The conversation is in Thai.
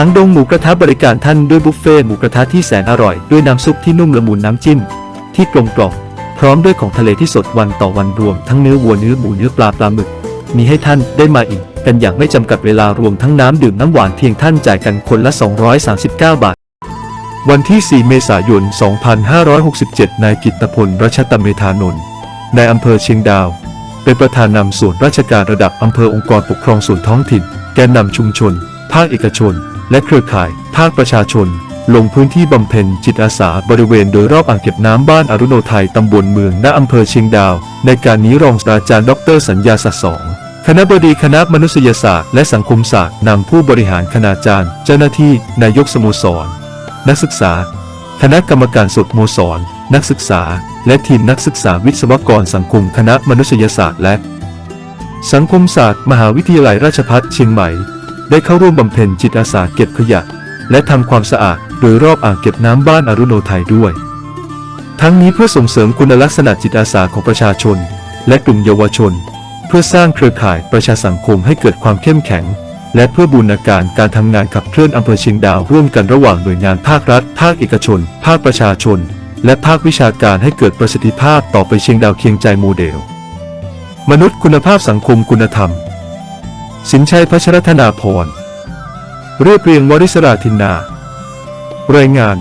หางดงหมูกระทะบริการท่านด้วยบุฟเฟ่หมูกระทะที่แสนอร่อย ด้วยน้ำซุปที่นุ่มละมุนน้ำจิ้ม ที่กลมกล่อมพร้อมด้วยของทะเลที่สดวันต่อวันรวม ทั้งเนื้อวัวเนื้อหมูเนื้อปลาปลาหมึก มีให้ท่านได้มาอิ่มกันอย่างไม่จำกัดเวลารวมทั้งน้ำดื่มน้ำหวานเพียงท่านจ่ายกันคนละ 239 บาท วันที่ 4 เมษายน 2567 นายกิตตพลรัชตเมธานนท์นายอำเภอเชียงดาว เป็นประธานนำส่วนราชการระดับอำเภอองค์กรปกครองส่วนท้องถิ่น แกนนำชุมชน ภาคเอกชน และเครือข่ายภาคประชาชน ลงพื้นที่บำเพ็ญจิตอาสาบริเวณโดยรอบอ่างเก็บน้ำบ้านอรุโนไทยตำบลเมืองณอำเภอเชียงดาว ในการนี้รองศาสตราจารย์ดรสัญญาสัตย์สองคณะบดีคณะมนุษยศาสตร์และสังคมศาสตร์นำผู้บริหารคณาจารย์ เจ้าหน้าที่ นายกสโมสร นักศึกษา คณะกรรมการสดโมสร นักศึกษา และทีมนักศึกษาวิศวกรสังคมคณะมนุษยศาสตร์และ สังคมศาสตร์ มหาวิทยาลัยราชภัฏเชียงใหม่ ได้เข้าร่วมบำเพ็ญจิตอาสาเก็บขยะ และทำความสะอาดโดยรอบอ่างเก็บน้ำบ้านอรุโนไทยด้วย ทั้งนี้เพื่อส่งเสริมคุณลักษณะจิตอาสาของประชาชน และกลุ่มเยาวชน เพื่อสร้างเครือข่ายประชาสังคมให้เกิดความเข้มแข็ง และเพื่อบูรณาการการทำงานขับเคลื่อนอำเภอเชียงดาวร่วมกันระหว่างหน่วยงานภาครัฐ ภาคเอกชน ภาคประชาชน และภาควิชาการให้เกิดประสิทธิภาพต่อไปเชียงดาวเคียงใจโมเดล มนุษย์คุณภาพสังคมคุณธรรม สินชัยพัชรธนาพร เรียบเรียงวริศราธินนา รายงาน